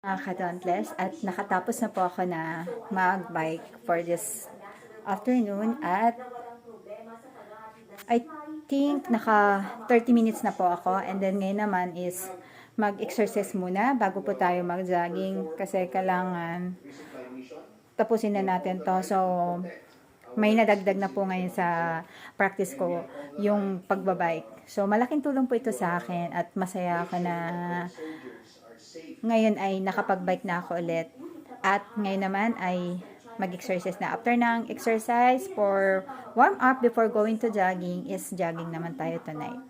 mga ka-dauntless at nakatapos na po ako na mag-bike for this afternoon at I think naka 30 minutes na po ako. And then ngayon naman is mag-exercise muna bago po tayo mag-jogging kasi kailangan tapusin na natin to. So may nadagdag na po ngayon sa practice ko yung pagbabike. So malaking tulong po ito sa akin at masaya ako na ngayon ay nakapag-bike na ako ulit. At ngayon naman ay mag-exercise na. After ng exercise for warm up before going to jogging is jogging naman tayo tonight.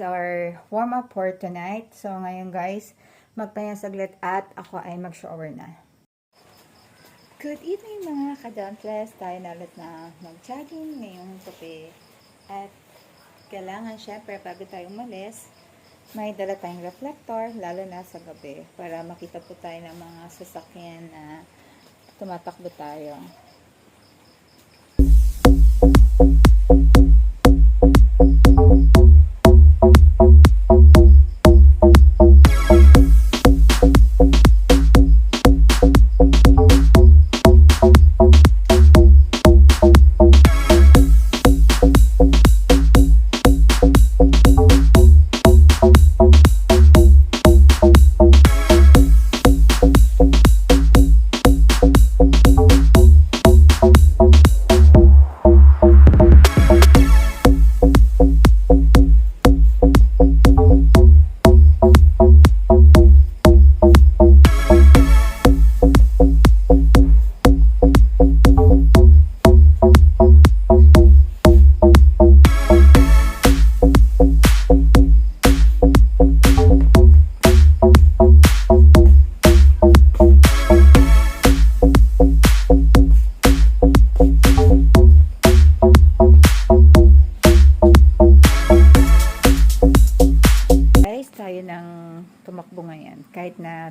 Our warm up for tonight. So ngayon guys, magpahinga saglit at ako ay mag-shower na. Good evening mga ka-dauntless. Tayo na ulit na mag-jogging ngayong gabi. At kailangan syempre bago tayo umalis, may dala tayong reflector, lalo na sa gabi, para makita po tayo ng mga sasakyan na tumatakbo tayo. Guys,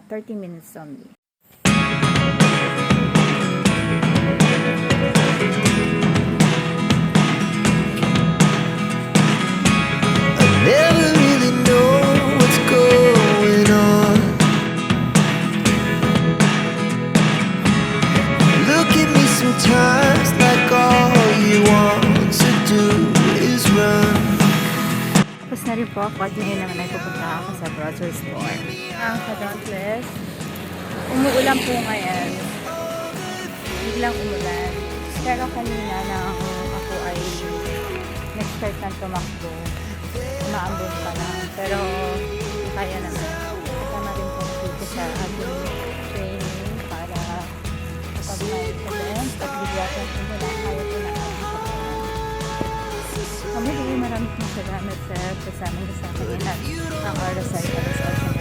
30 minutes only. Po ako at ngayon naman ay pupunta ako sa grocery store. Ang ka-dauntless, umuulan po ngayon. Biglang umulan. Pero kanina na ako, ako ay nag-start ng tumakbo. Umaambon pa lang. Pero kaya naman. Kami maraming salamat sa kasama niyo sa akin at ang ay alas 8